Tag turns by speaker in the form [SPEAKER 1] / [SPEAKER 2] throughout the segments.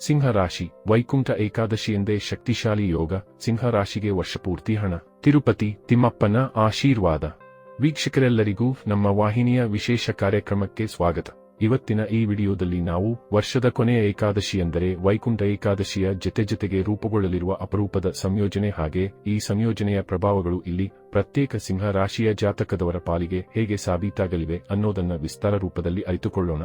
[SPEAKER 1] ಸಿಂಹರಾಶಿ, ವೈಕುಂಠ ಏಕಾದಶಿ ಎಂದೇ ಶಕ್ತಿಶಾಲಿ ಯೋಗ, ಸಿಂಹರಾಶಿಗೆ ವರ್ಷಪೂರ್ತಿ ಹಣ. ತಿರುಪತಿ, ತಿಮ್ಮಪ್ಪನ ಆಶೀರ್ವಾದ. ವೀಕ್ಷಕರೆಲ್ಲರಿಗೂ ನಮ್ಮ ವಾಹಿನಿಯ ವಿಶೇಷ ಕಾರ್ಯಕ್ರಮಕ್ಕೆ ಸ್ವಾಗತ. ಇವತ್ತಿನ ಈ ವಿಡಿಯೋದಲ್ಲಿ ನಾವು ವರ್ಷದ ಕೊನೆಯ ಏಕಾದಶಿ ಎಂದರೆ ವೈಕುಂಠ ಏಕಾದಶಿಯ ಜೊತೆ ಜೊತೆಗೆ ರೂಪುಗೊಳ್ಳಲಿರುವ ಅಪರೂಪದ ಸಂಯೋಜನೆ ಹಾಗೆ ಈ ಸಂಯೋಜನೆಯ ಪ್ರಭಾವಗಳು ಇಲ್ಲಿ ಪ್ರತ್ಯೇಕ ಸಿಂಹ ರಾಶಿಯ ಜಾತಕದವರ ಪಾಲಿಗೆ ಹೇಗೆ ಸಾಬೀತಾಗಲಿವೆ ಅನ್ನೋದನ್ನ ವಿಸ್ತಾರ ರೂಪದಲ್ಲಿ ಅರಿತುಕೊಳ್ಳೋಣ.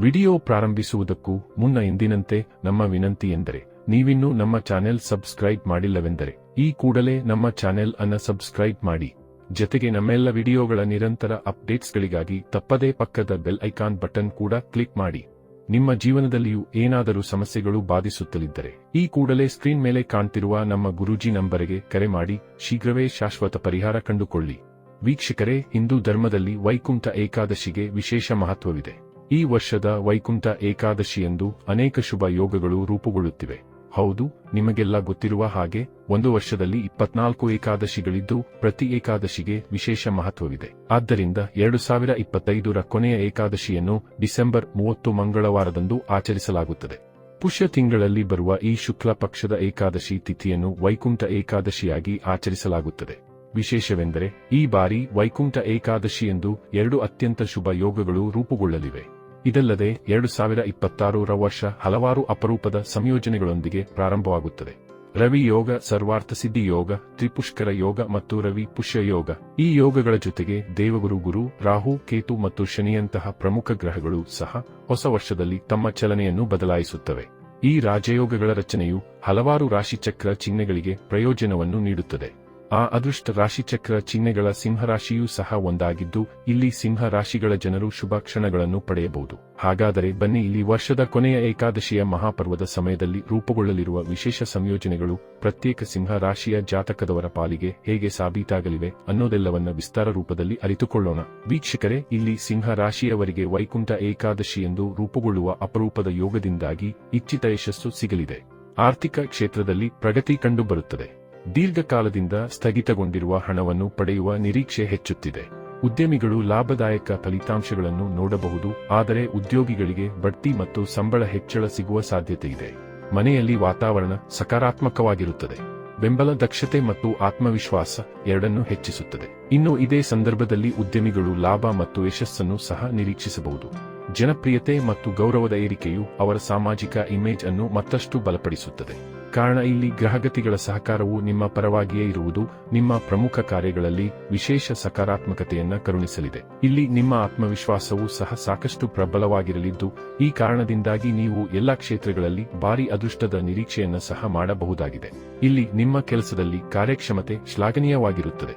[SPEAKER 1] ವಿಡಿಯೋ ಪ್ರಾರಂಭಿಸುವುದಕ್ಕೂ ಮುನ್ನ ಎಂದಿನಂತೆ ನಮ್ಮ ವಿನಂತಿ ಎಂದರೆ, ನೀವಿನ್ನೂ ನಮ್ಮ ಚಾನೆಲ್ ಸಬ್ಸ್ಕ್ರೈಬ್ ಮಾಡಿಲ್ಲವೆಂದರೆ, ಈ ಕೂಡಲೇ ನಮ್ಮ ಚಾನೆಲ್ ಅನ್ನ ಸಬ್ಸ್ಕ್ರೈಬ್ ಮಾಡಿ. ಜತೆಗೆ ನಮ್ಮೆಲ್ಲ ವಿಡಿಯೋಗಳ ನಿರಂತರ ಅಪ್ಡೇಟ್ಸ್ಗಳಿಗಾಗಿ ತಪ್ಪದೇ ಪಕ್ಕದ ಬೆಲ್ ಐಕಾನ್ ಬಟನ್ ಕೂಡ ಕ್ಲಿಕ್ ಮಾಡಿ. ನಿಮ್ಮ ಜೀವನದಲ್ಲಿಯೂ ಏನಾದರೂ ಸಮಸ್ಯೆಗಳು ಬಾಧಿಸುತ್ತಲಿದ್ದರೆ, ಈ ಕೂಡಲೇ ಸ್ಕ್ರೀನ್ ಮೇಲೆ ಕಾಣ್ತಿರುವ ನಮ್ಮ ಗುರೂಜಿ ನಂಬರಿಗೆ ಕರೆ ಮಾಡಿ, ಶೀಘ್ರವೇ ಶಾಶ್ವತ ಪರಿಹಾರ ಕಂಡುಕೊಳ್ಳಿ. ವೀಕ್ಷಕರೇ, ಹಿಂದೂ ಧರ್ಮದಲ್ಲಿ ವೈಕುಂಠ ಏಕಾದಶಿಗೆ ವಿಶೇಷ ಮಹತ್ವವಿದೆ. ಈ ವರ್ಷದ ವೈಕುಂಠ ಏಕಾದಶಿಯಂದು ಅನೇಕ ಶುಭ ಯೋಗಗಳು ರೂಪುಗೊಳ್ಳುತ್ತಿವೆ. ಹೌದು, ನಿಮಗೆಲ್ಲ ಗೊತ್ತಿರುವ ಹಾಗೆ ಒಂದು ವರ್ಷದಲ್ಲಿ ಇಪ್ಪತ್ನಾಲ್ಕು ಏಕಾದಶಿಗಳಿದ್ದು ಪ್ರತಿ ಏಕಾದಶಿಗೆ ವಿಶೇಷ ಮಹತ್ವವಿದೆ. ಆದ್ದರಿಂದ ಎರಡು ಸಾವಿರ ಇಪ್ಪತ್ತೈದರ ಕೊನೆಯ ಏಕಾದಶಿಯನ್ನು ಡಿಸೆಂಬರ್ ಮೂವತ್ತು ಮಂಗಳವಾರದಂದು ಆಚರಿಸಲಾಗುತ್ತದೆ. ಪುಷ್ಯ ತಿಂಗಳಲ್ಲಿ ಬರುವ ಈ ಶುಕ್ಲ ಪಕ್ಷದ ಏಕಾದಶಿ ತಿಥಿಯನ್ನು ವೈಕುಂಠ ಏಕಾದಶಿಯಾಗಿ ಆಚರಿಸಲಾಗುತ್ತದೆ. ವಿಶೇಷವೆಂದರೆ ಈ ಬಾರಿ ವೈಕುಂಠ ಏಕಾದಶಿ ಎಂದು ಎರಡು ಅತ್ಯಂತ ಶುಭ ಯೋಗಗಳು ರೂಪುಗೊಳ್ಳಲಿವೆ. ಇದಲ್ಲದೆ ಎರಡು ಸಾವಿರ ಇಪ್ಪತ್ತಾರರ ವರ್ಷ ಹಲವಾರು ಅಪರೂಪದ ಸಂಯೋಜನೆಗಳೊಂದಿಗೆ ಪ್ರಾರಂಭವಾಗುತ್ತದೆ. ರವಿ ಯೋಗ, ಸರ್ವಾರ್ಥ ಸಿದ್ಧಿ ಯೋಗ, ತ್ರಿಪುಷ್ಕರ ಯೋಗ ಮತ್ತು ರವಿ ಪುಷ್ಯ ಯೋಗ. ಈ ಯೋಗಗಳ ಜೊತೆಗೆ ದೇವಗುರು ಗುರು, ರಾಹು, ಕೇತು ಮತ್ತು ಶನಿಯಂತಹ ಪ್ರಮುಖ ಗ್ರಹಗಳು ಸಹ ಹೊಸ ವರ್ಷದಲ್ಲಿ ತಮ್ಮ ಚಲನೆಯನ್ನು ಬದಲಾಯಿಸುತ್ತವೆ. ಈ ರಾಜಯೋಗಗಳ ರಚನೆಯು ಹಲವಾರು ರಾಶಿಚಕ್ರ ಚಿಹ್ನೆಗಳಿಗೆ ಪ್ರಯೋಜನವನ್ನು ನೀಡುತ್ತದೆ. ಆ ಅದೃಷ್ಟ ರಾಶಿಚಕ್ರ ಚಿಹ್ನೆಗಳ ಸಿಂಹರಾಶಿಯೂ ಸಹ ಒಂದಾಗಿದ್ದು, ಇಲ್ಲಿ ಸಿಂಹ ರಾಶಿಗಳ ಜನರು ಶುಭ ಕ್ಷಣಗಳನ್ನು ಪಡೆಯಬಹುದು. ಹಾಗಾದರೆ ಬನ್ನಿ ಇಲ್ಲಿ ವರ್ಷದ ಕೊನೆಯ ಏಕಾದಶಿಯ ಮಹಾಪರ್ವದ ಸಮಯದಲ್ಲಿ ರೂಪುಗೊಳ್ಳಲಿರುವ ವಿಶೇಷ ಸಂಯೋಜನೆಗಳು, ಪ್ರತ್ಯೇಕ ಸಿಂಹ ರಾಶಿಯ ಜಾತಕದವರ ಪಾಲಿಗೆ ಹೇಗೆ ಸಾಬೀತಾಗಲಿವೆ ಅನ್ನೋದೆಲ್ಲವನ್ನ ವಿಸ್ತಾರ ರೂಪದಲ್ಲಿ ಅರಿತುಕೊಳ್ಳೋಣ. ವೀಕ್ಷಕರೇ, ಇಲ್ಲಿ ಸಿಂಹ ರಾಶಿಯವರಿಗೆ ವೈಕುಂಠ ಏಕಾದಶಿ ಎಂದು ರೂಪುಗೊಳ್ಳುವ ಅಪರೂಪದ ಯೋಗದಿಂದಾಗಿ ಇಚ್ಛಿತ ಯಶಸ್ಸು ಸಿಗಲಿದೆ. ಆರ್ಥಿಕ ಕ್ಷೇತ್ರದಲ್ಲಿ ಪ್ರಗತಿ ಕಂಡುಬರುತ್ತದೆ. ದೀರ್ಘಕಾಲದಿಂದ ಸ್ಥಗಿತಗೊಂಡಿರುವ ಹಣವನ್ನು ಪಡೆಯುವ ನಿರೀಕ್ಷೆ ಹೆಚ್ಚುತ್ತಿದೆ. ಉದ್ಯಮಿಗಳು ಲಾಭದಾಯಕ ಫಲಿತಾಂಶಗಳನ್ನು ನೋಡಬಹುದು, ಆದರೆ ಉದ್ಯೋಗಿಗಳಿಗೆ ಬಡ್ತಿ ಮತ್ತು ಸಂಬಳ ಹೆಚ್ಚಳ ಸಿಗುವ ಸಾಧ್ಯತೆಯಿದೆ ಮನೆಯಲ್ಲಿ ವಾತಾವರಣ ಸಕಾರಾತ್ಮಕವಾಗಿರುತ್ತದೆ. ಬೆಂಬಲ ದಕ್ಷತೆ ಮತ್ತು ಆತ್ಮವಿಶ್ವಾಸ ಎರಡನ್ನೂ ಹೆಚ್ಚಿಸುತ್ತದೆ. ಇನ್ನು ಇದೇ ಸಂದರ್ಭದಲ್ಲಿ ಉದ್ಯಮಿಗಳು ಲಾಭ ಮತ್ತು ಯಶಸ್ಸನ್ನು ಸಹ ನಿರೀಕ್ಷಿಸಬಹುದು. ಜನಪ್ರಿಯತೆ ಮತ್ತು ಗೌರವದ ಏರಿಕೆಯು ಅವರ ಸಾಮಾಜಿಕ ಇಮೇಜ್ ಅನ್ನು ಮತ್ತಷ್ಟು ಬಲಪಡಿಸುತ್ತದೆ. ಕಾರಣ ಇಲ್ಲಿ ಗ್ರಹಗತಿಗಳ ಸಹಕಾರವು ನಿಮ್ಮ ಪರವಾಗಿಯೇ ಇರುವುದು, ನಿಮ್ಮ ಪ್ರಮುಖ ಕಾರ್ಯಗಳಲ್ಲಿ ವಿಶೇಷ ಸಕಾರಾತ್ಮಕತೆಯನ್ನ ಕರುಣಿಸಲಿದೆ. ಇಲ್ಲಿ ನಿಮ್ಮ ಆತ್ಮವಿಶ್ವಾಸವು ಸಹ ಸಾಕಷ್ಟು ಪ್ರಬಲವಾಗಿರಲಿದ್ದು, ಈ ಕಾರಣದಿಂದಾಗಿ ನೀವು ಎಲ್ಲಾ ಕ್ಷೇತ್ರಗಳಲ್ಲಿ ಭಾರಿ ಅದೃಷ್ಟದ ನಿರೀಕ್ಷೆಯನ್ನ ಸಹ ಮಾಡಬಹುದಾಗಿದೆ. ಇಲ್ಲಿ ನಿಮ್ಮ ಕೆಲಸದಲ್ಲಿ ಕಾರ್ಯಕ್ಷಮತೆ ಶ್ಲಾಘನೀಯವಾಗಿರುತ್ತದೆ.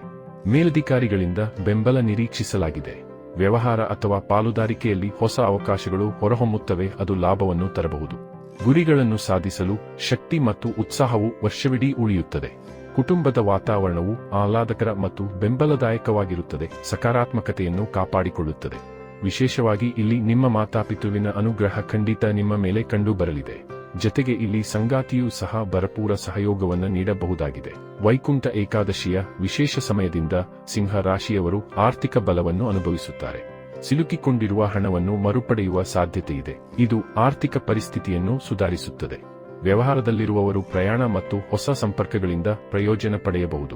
[SPEAKER 1] ಮೇಲಧಿಕಾರಿಗಳಿಂದ ಬೆಂಬಲ ನಿರೀಕ್ಷಿಸಲಾಗಿದೆ. ವ್ಯವಹಾರ ಅಥವಾ ಪಾಲುದಾರಿಕೆಯಲ್ಲಿ ಹೊಸ ಅವಕಾಶಗಳು ಹೊರಹೊಮ್ಮುತ್ತವೆ, ಅದು ಲಾಭವನ್ನು ತರಬಹುದು. ಗುರಿಗಳನ್ನು ಸಾಧಿಸಲು ಶಕ್ತಿ ಮತ್ತು ಉತ್ಸಾಹವು ವರ್ಷವಿಡೀ ಉಳಿಯುತ್ತದೆ. ಕುಟುಂಬದ ವಾತಾವರಣವು ಆಹ್ಲಾದಕರ ಮತ್ತು ಬೆಂಬಲದಾಯಕವಾಗಿರುತ್ತದೆ, ಸಕಾರಾತ್ಮಕತೆಯನ್ನು ಕಾಪಾಡಿಕೊಳ್ಳುತ್ತದೆ. ವಿಶೇಷವಾಗಿ ಇಲ್ಲಿ ನಿಮ್ಮ ಮಾತಾಪಿತುವಿನ ಅನುಗ್ರಹ ಖಂಡಿತ ನಿಮ್ಮ ಮೇಲೆ ಕಂಡುಬರಲಿದೆ. ಜತೆಗೆ ಇಲ್ಲಿ ಸಂಗಾತಿಯೂ ಸಹ ಭರಪೂರ ಸಹಯೋಗವನ್ನು ನೀಡಬಹುದಾಗಿದೆ. ವೈಕುಂಠ ಏಕಾದಶಿಯ ವಿಶೇಷ ಸಮಯದಿಂದ ಸಿಂಹ ರಾಶಿಯವರು ಆರ್ಥಿಕ ಬಲವನ್ನು ಅನುಭವಿಸುತ್ತಾರೆ. ಸಿಲುಕಿಕೊಂಡಿರುವ ಹಣವನ್ನು ಮರುಪಡೆಯುವ ಸಾಧ್ಯತೆಯಿದೆ. ಇದು ಆರ್ಥಿಕ ಪರಿಸ್ಥಿತಿಯನ್ನು ಸುಧಾರಿಸುತ್ತದೆ. ವ್ಯವಹಾರದಲ್ಲಿರುವವರು ಪ್ರಯಾಣ ಮತ್ತು ಹೊಸ ಸಂಪರ್ಕಗಳಿಂದ ಪ್ರಯೋಜನ ಪಡೆಯಬಹುದು.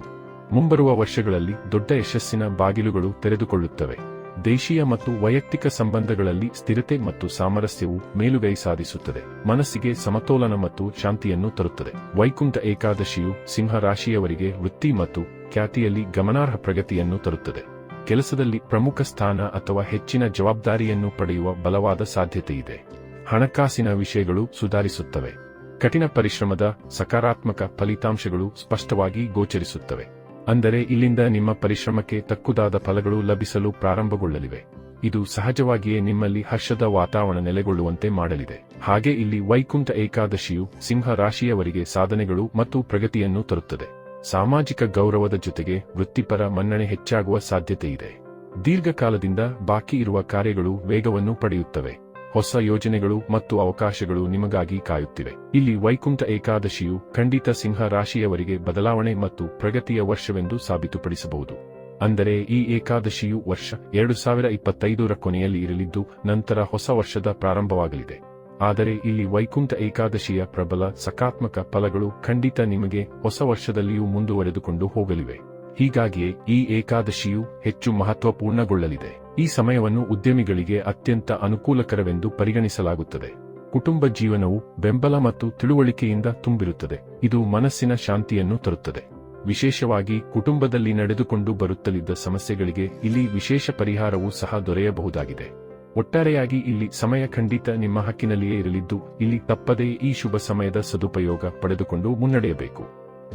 [SPEAKER 1] ಮುಂಬರುವ ವರ್ಷಗಳಲ್ಲಿ ದೊಡ್ಡ ಯಶಸ್ಸಿನ ಬಾಗಿಲುಗಳು ತೆರೆದುಕೊಳ್ಳುತ್ತವೆ. ದೇಶೀಯ ಮತ್ತು ವೈಯಕ್ತಿಕ ಸಂಬಂಧಗಳಲ್ಲಿ ಸ್ಥಿರತೆ ಮತ್ತು ಸಾಮರಸ್ಯವು ಮೇಲುಗೈ ಸಾಧಿಸುತ್ತದೆ. ಮನಸ್ಸಿಗೆ ಸಮತೋಲನ ಮತ್ತು ಶಾಂತಿಯನ್ನು ತರುತ್ತದೆ. ವೈಕುಂಠ ಏಕಾದಶಿಯು ಸಿಂಹ ರಾಶಿಯವರಿಗೆ ವೃತ್ತಿ ಮತ್ತು ಖ್ಯಾತಿಯಲ್ಲಿ ಗಮನಾರ್ಹ ಪ್ರಗತಿಯನ್ನು ತರುತ್ತದೆ. ಕೆಲಸದಲ್ಲಿ ಪ್ರಮುಖ ಸ್ಥಾನ ಅಥವಾ ಹೆಚ್ಚಿನ ಜವಾಬ್ದಾರಿಯನ್ನು ಪಡೆಯುವ ಬಲವಾದ ಸಾಧ್ಯತೆಯಿದೆ. ಹಣಕಾಸಿನ ವಿಷಯಗಳು ಸುಧಾರಿಸುತ್ತವೆ. ಕಠಿಣ ಪರಿಶ್ರಮದ ಸಕಾರಾತ್ಮಕ ಫಲಿತಾಂಶಗಳು ಸ್ಪಷ್ಟವಾಗಿ ಗೋಚರಿಸುತ್ತವೆ. ಅಂದರೆ ಇಲ್ಲಿಂದ ನಿಮ್ಮ ಪರಿಶ್ರಮಕ್ಕೆ ತಕ್ಕುದಾದ ಫಲಗಳು ಲಭಿಸಲು ಪ್ರಾರಂಭಗೊಳ್ಳಲಿವೆ. ಇದು ಸಹಜವಾಗಿಯೇ ನಿಮ್ಮಲ್ಲಿ ಹರ್ಷದ ವಾತಾವರಣ ನೆಲೆಗೊಳ್ಳುವಂತೆ ಮಾಡಲಿದೆ. ಹಾಗೆ ಇಲ್ಲಿ ವೈಕುಂಠ ಏಕಾದಶಿಯು ಸಿಂಹ ರಾಶಿಯವರಿಗೆ ಸಾಧನೆಗಳು ಮತ್ತು ಪ್ರಗತಿಯನ್ನು ತರುತ್ತದೆ. ಸಾಮಾಜಿಕ ಗೌರವದ ಜೊತೆಗೆ ವೃತ್ತಿಪರ ಮನ್ನಣೆ ಹೆಚ್ಚಾಗುವ ಸಾಧ್ಯತೆಯಿದೆ. ದೀರ್ಘಕಾಲದಿಂದ ಬಾಕಿ ಇರುವ ಕಾರ್ಯಗಳು ವೇಗವನ್ನು ಪಡೆಯುತ್ತವೆ. ಹೊಸ ಯೋಜನೆಗಳು ಮತ್ತು ಅವಕಾಶಗಳು ನಿಮಗಾಗಿ ಕಾಯುತ್ತಿವೆ. ಇಲ್ಲಿ ವೈಕುಂಠ ಏಕಾದಶಿಯು ಖಂಡಿತ ಸಿಂಹ ರಾಶಿಯವರಿಗೆ ಬದಲಾವಣೆ ಮತ್ತು ಪ್ರಗತಿಯ ವರ್ಷವೆಂದು ಸಾಬೀತುಪಡಿಸಬಹುದು. ಅಂದರೆ ಈ ಏಕಾದಶಿಯು ವರ್ಷ ಎರಡು ಸಾವಿರ ಇಪ್ಪತ್ತೈದರ ಕೊನೆಯಲ್ಲಿ ಇರಲಿದ್ದು, ನಂತರ ಹೊಸ ವರ್ಷದ ಪ್ರಾರಂಭವಾಗಲಿದೆ. ಆದರೆ ಇಲ್ಲಿ ವೈಕುಂಠ ಏಕಾದಶಿಯ ಪ್ರಬಲ ಸಕಾತ್ಮಕ ಫಲಗಳು ಖಂಡಿತ ನಿಮಗೆ ಹೊಸ ವರ್ಷದಲ್ಲಿಯೂ ಮುಂದುವರೆದುಕೊಂಡು ಹೋಗಲಿವೆ. ಹೀಗಾಗಿಯೇ ಈ ಏಕಾದಶಿಯು ಹೆಚ್ಚು ಮಹತ್ವಪೂರ್ಣಗೊಳ್ಳಲಿದೆ. ಈ ಸಮಯವನ್ನು ಉದ್ಯಮಿಗಳಿಗೆ ಅತ್ಯಂತ ಅನುಕೂಲಕರವೆಂದು ಪರಿಗಣಿಸಲಾಗುತ್ತದೆ. ಕುಟುಂಬ ಜೀವನವು ಬೆಂಬಲ ಮತ್ತು ತಿಳುವಳಿಕೆಯಿಂದ ತುಂಬಿರುತ್ತದೆ. ಇದು ಮನಸ್ಸಿನ ಶಾಂತಿಯನ್ನು ತರುತ್ತದೆ. ವಿಶೇಷವಾಗಿ ಕುಟುಂಬದಲ್ಲಿ ನಡೆದುಕೊಂಡು ಬರುತ್ತಲಿದ್ದ ಸಮಸ್ಯೆಗಳಿಗೆ ಇಲ್ಲಿ ವಿಶೇಷ ಪರಿಹಾರವೂ ಸಹ ದೊರೆಯಬಹುದಾಗಿದೆ. ಒಟ್ಟಾರೆಯಾಗಿ ಇಲ್ಲಿ ಸಮಯ ಖಂಡಿತ ನಿಮ್ಮ ಹಕ್ಕಿನಲ್ಲಿಯೇ ಇರಲಿದ್ದು, ಇಲ್ಲಿ ತಪ್ಪದೇ ಈ ಶುಭ ಸಮಯದ ಸದುಪಯೋಗ ಪಡೆದುಕೊಂಡು ಮುನ್ನಡೆಯಬೇಕು.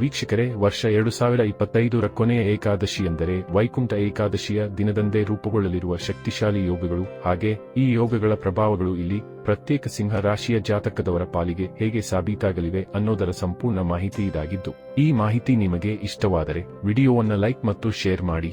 [SPEAKER 1] ವೀಕ್ಷಕರೇ, ವರ್ಷ ಎರಡು ಸಾವಿರ ಇಪ್ಪತ್ತೈದರ ಕೊನೆಯ ಏಕಾದಶಿ ಎಂದರೆ ವೈಕುಂಠ ಏಕಾದಶಿಯ ದಿನದಂದೇ ರೂಪುಗೊಳ್ಳಲಿರುವ ಶಕ್ತಿಶಾಲಿ ಯೋಗಗಳು. ಹಾಗೆ, ಈ ಯೋಗಗಳ ಪ್ರಭಾವಗಳು ಇಲ್ಲಿ ಪ್ರತ್ಯೇಕ ಸಿಂಹ ರಾಶಿಯ ಜಾತಕದವರ ಪಾಲಿಗೆ ಹೇಗೆ ಸಾಬೀತಾಗಲಿವೆ ಅನ್ನೋದರ ಸಂಪೂರ್ಣ ಮಾಹಿತಿ ಇದಾಗಿದ್ದು, ಈ ಮಾಹಿತಿ ನಿಮಗೆ ಇಷ್ಟವಾದರೆ ವಿಡಿಯೋವನ್ನು ಲೈಕ್ ಮತ್ತು ಶೇರ್ ಮಾಡಿ.